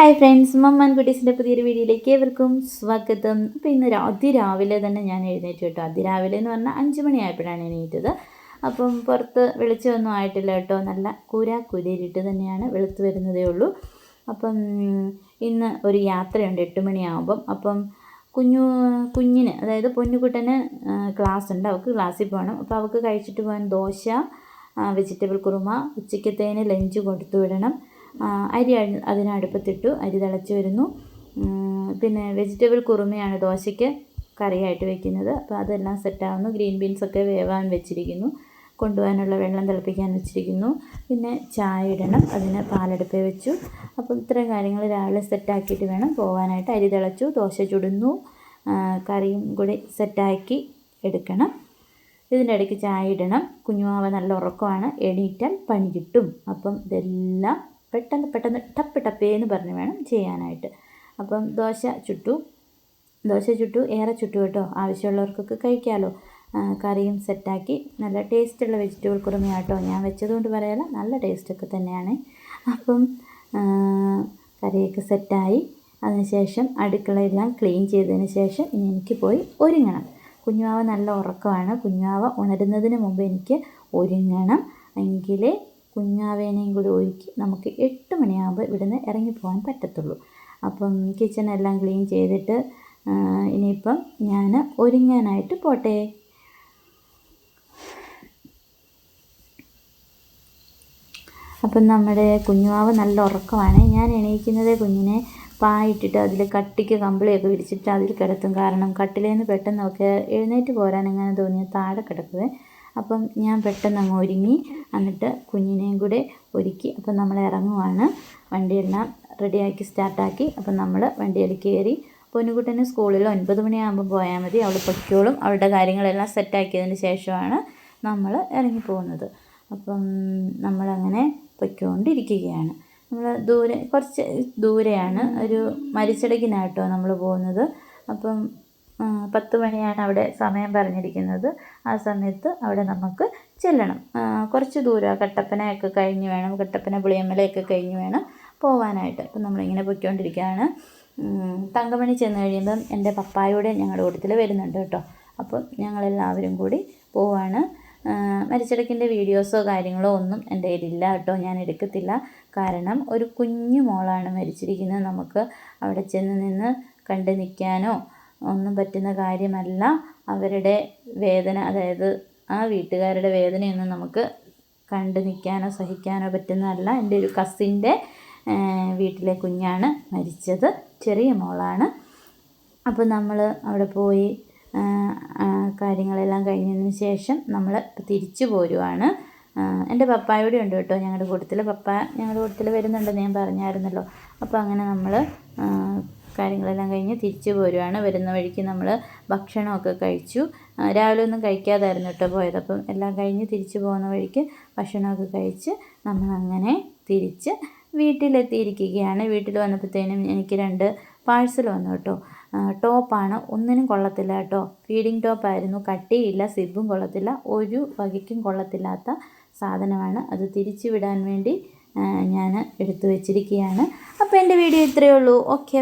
Hi friends Mammen കുട്ടീസിന്റെ പുതിയൊരു വീഡിയോയിലേക്ക് ഏവർക്കും സ്വാഗതം. അപ്പോൾ ഇന്ന് അതിരാവിലെ തന്നെ ഞാൻ എഴുന്നേറ്റ് കേട്ടോ. അതിരാവിലെ എന്ന് പറഞ്ഞാൽ അഞ്ച് മണിയായപ്പോഴാണ് എണീറ്റത്. അപ്പം പുറത്ത് വെളിച്ചമൊന്നും ആയിട്ടില്ല കേട്ടോ. നല്ല കൂരാ കുരിയിട്ട് തന്നെയാണ് വെളുത്ത് വരുന്നതേ ഉള്ളൂ. അപ്പം ഇന്ന് ഒരു യാത്രയുണ്ട് എട്ട് മണിയാകുമ്പം അപ്പം കുഞ്ഞു കുഞ്ഞിന് അതായത് പൊന്നുകുട്ടന് ക്ലാസ് ഉണ്ട് അവൾക്ക് ക്ലാസ്സിൽ പോകണം. അപ്പോൾ അവൾക്ക് കഴിച്ചിട്ട് പോകാൻ ദോശ വെജിറ്റബിൾ കുറുമ ഉച്ചക്കത്തേന് ലഞ്ച് കൊടുത്തു വിടണം. അരി അതിനടുപ്പത്തിട്ടു അരി തിളച്ച് വരുന്നു. പിന്നെ വെജിറ്റബിൾ കുറുമയാണ് ദോശയ്ക്ക് കറിയായിട്ട് വെക്കുന്നത്. അപ്പോൾ അതെല്ലാം സെറ്റാവുന്നു ഗ്രീൻ ബീൻസൊക്കെ വേവാൻ വെച്ചിരിക്കുന്നു. കൊണ്ടുപോകാനുള്ള വെള്ളം തിളപ്പിക്കാൻ വെച്ചിരിക്കുന്നു. പിന്നെ ചായ ഇടണം. അതിന് പാലെടുപ്പ് വെച്ചു. അപ്പോൾ ഇത്രയും കാര്യങ്ങൾ രാവിലെ സെറ്റാക്കിയിട്ട് വേണം പോകാനായിട്ട് അരി തിളച്ചു ദോശ ചുടുന്നു. കറിയും കൂടി സെറ്റാക്കി എടുക്കണം. ഇതിന്റെ ഇടയ്ക്ക് ചായ ഇടണം. കുഞ്ഞുമാവ നല്ല ഉറക്കമാണ്. എണീറ്റാൽ പണി കിട്ടും. അപ്പം ഇതെല്ലാം പെട്ടെന്ന് പെട്ടെന്ന് ടപ്പ് ടപ്പേന്ന് പറഞ്ഞ് വേണം ചെയ്യാനായിട്ട്. അപ്പം ദോശ ചുട്ടു. ദോശ ചുട്ടു. ഏറെ ചുട്ടു കേട്ടോ. ആവശ്യമുള്ളവർക്കൊക്കെ കഴിക്കാമല്ലോ കറിയും സെറ്റാക്കി. നല്ല ടേസ്റ്റുള്ള വെജിറ്റബിൾ കുറുമയാട്ടോ ഞാൻ വെച്ചതുകൊണ്ട് പറയാല നല്ല ടേസ്റ്റൊക്കെ തന്നെയാണ്. അപ്പം കറിയൊക്കെ സെറ്റായി. അതിനുശേഷം അടുക്കളയെല്ലാം ക്ലീൻ ചെയ്തതിന് ശേഷം ഇനി എനിക്ക് പോയി ഒരുങ്ങണം. കുഞ്ഞുവാവ നല്ല ഉറക്കമാണ്. കുഞ്ഞുവാവ ഉണരുന്നതിന് മുമ്പ് എനിക്ക് ഒരുങ്ങണം. എങ്കിലേ കുഞ്ഞാവേനെയും കൂടി ഒരുക്കി നമുക്ക് എട്ട് മണിയാകുമ്പോൾ ഇവിടുന്ന് ഇറങ്ങിപ്പോകാൻ പറ്റത്തുള്ളൂ. അപ്പം കിച്ചണെല്ലാം ക്ലീൻ ചെയ്തിട്ട് ഇനിയിപ്പം ഞാൻ ഒരുങ്ങാനായിട്ട് പോട്ടെ. അപ്പം നമ്മുടെ കുഞ്ഞുവാവ് നല്ല ഉറക്കമാണ്. ഞാൻ എണീക്കുന്നത് കുഞ്ഞിനെ പായിട്ടിട്ട് അതിൽ കട്ടിക്ക് കമ്പിളിയൊക്കെ വിരിച്ചിട്ട് അതിൽ കിടത്തും. കാരണം കട്ടിലേന്ന് പെട്ടെന്നൊക്കെ എഴുന്നേറ്റ് പോരാൻ എങ്ങനെ തോന്നിയാൽ താഴെ കിടക്കുവേ. അപ്പം ഞാൻ പെട്ടെന്ന് അങ്ങ് ഒരുങ്ങി എന്നിട്ട് കുഞ്ഞിനെയും കൂടെ ഒരുക്കി. അപ്പം നമ്മൾ ഇറങ്ങുവാണ്. വണ്ടിയെല്ലാം റെഡിയാക്കി സ്റ്റാർട്ടാക്കി. അപ്പം നമ്മൾ വണ്ടിയിൽ കയറി പൊന്നുകുട്ടന് സ്കൂളിൽ ഒൻപത് മണിയാകുമ്പോൾ പോയാൽ മതി. അവൾ പൊയ്ക്കോളും. അവളുടെ കാര്യങ്ങളെല്ലാം സെറ്റാക്കിയതിന് ശേഷമാണ് നമ്മൾ ഇറങ്ങി പോകുന്നത് അപ്പം നമ്മളങ്ങനെ പൊയ്ക്കൊണ്ടിരിക്കുകയാണ്. നമ്മൾ ദൂരെ കുറച്ച് ദൂരെയാണ്. ഒരു മരിച്ചടക്കിനാട്ടോ നമ്മൾ പോകുന്നത്. അപ്പം പത്ത് മണിയാണ് അവിടെ സമയം പറഞ്ഞിരിക്കുന്നത്. ആ സമയത്ത് അവിടെ നമുക്ക് ചെല്ലണം. കുറച്ച് ദൂരം കട്ടപ്പനയൊക്കെ കഴിഞ്ഞ് വേണം കട്ടപ്പന പുളിയമ്മലയൊക്കെ കഴിഞ്ഞ് വേണം പോവാനായിട്ട്. അപ്പം നമ്മളിങ്ങനെ പൊയ്ക്കൊണ്ടിരിക്കുകയാണ്. തങ്കമണി ചെന്ന് കഴിയുമ്പം എന്റെ പപ്പായോടെ ഞങ്ങളുടെ കൂട്ടത്തിൽ വരുന്നുണ്ട് കേട്ടോ. അപ്പം ഞങ്ങളെല്ലാവരും കൂടി പോവാണ്. മരിച്ചിടക്കിന്റെ വീഡിയോസോ കാര്യങ്ങളോ ഒന്നും എന്റെ കയ്യിലില്ല കേട്ടോ. ഞാൻ എടുക്കത്തില്ല. കാരണം ഒരു കുഞ്ഞു മോളാണ് മരിച്ചിരിക്കുന്നത്. നമുക്ക് അവിടെ ചെന്ന് നിന്ന് കണ്ട് നിൽക്കാനോ ഒന്നും പറ്റുന്ന കാര്യമല്ല. അവരുടെ വേദന അതായത് ആ വീട്ടുകാരുടെ വേദനയൊന്നും നമുക്ക് കണ്ട് നിൽക്കാനോ സഹിക്കാനോ പറ്റുന്നതല്ല. എന്റെ ഒരു കസിന്റെ വീട്ടിലെ കുഞ്ഞാണ് മരിച്ചത്. ചെറിയ മോളാണ്. അപ്പോൾ നമ്മൾ അവിടെ പോയി കാര്യങ്ങളെല്ലാം കഴിഞ്ഞതിന് ശേഷം നമ്മൾ തിരിച്ചു പോരുവാണ്. എന്റെ പപ്പായോടെ ഉണ്ട് കേട്ടോ ഞങ്ങളുടെ കൂട്ടത്തിൽ പപ്പ ഞങ്ങളുടെ കൂട്ടത്തിൽ വരുന്നുണ്ടെന്ന് ഞാൻ പറഞ്ഞായിരുന്നല്ലോ. അപ്പോൾ അങ്ങനെ നമ്മൾ കാര്യങ്ങളെല്ലാം കഴിഞ്ഞ് തിരിച്ചു പോരുവാണ് വരുന്ന വഴിക്ക് നമ്മൾ ഭക്ഷണമൊക്കെ കഴിച്ചു. രാവിലെ ഒന്നും കഴിക്കാതായിരുന്നു കേട്ടോ പോയത്. അപ്പം എല്ലാം കഴിഞ്ഞ് തിരിച്ചു പോകുന്ന വഴിക്ക് ഭക്ഷണമൊക്കെ കഴിച്ച് നമ്മളങ്ങനെ തിരിച്ച് വീട്ടിലെത്തിയിരിക്കുകയാണ്. വീട്ടിൽ വന്നപ്പോഴത്തേനും എനിക്ക് രണ്ട് പാഴ്സൽ വന്നു കേട്ടോ. ടോപ്പാണ്. ഒന്നിനും കൊള്ളത്തില്ല കേട്ടോ. ഫീഡിങ് ടോപ്പായിരുന്നു. കട്ടിയില്ല സിബും കൊള്ളത്തില്ല. ഒരു വകയ്ക്കും കൊള്ളത്തില്ലാത്ത സാധനമാണ്. അത് തിരിച്ചു വിടാൻ വേണ്ടി ഞാൻ എടുത്തു വെച്ചിരിക്കുകയാണ്. അപ്പോൾ എന്റെ വീഡിയോ ഇത്രയേ ഉള്ളൂ. ഓക്കെ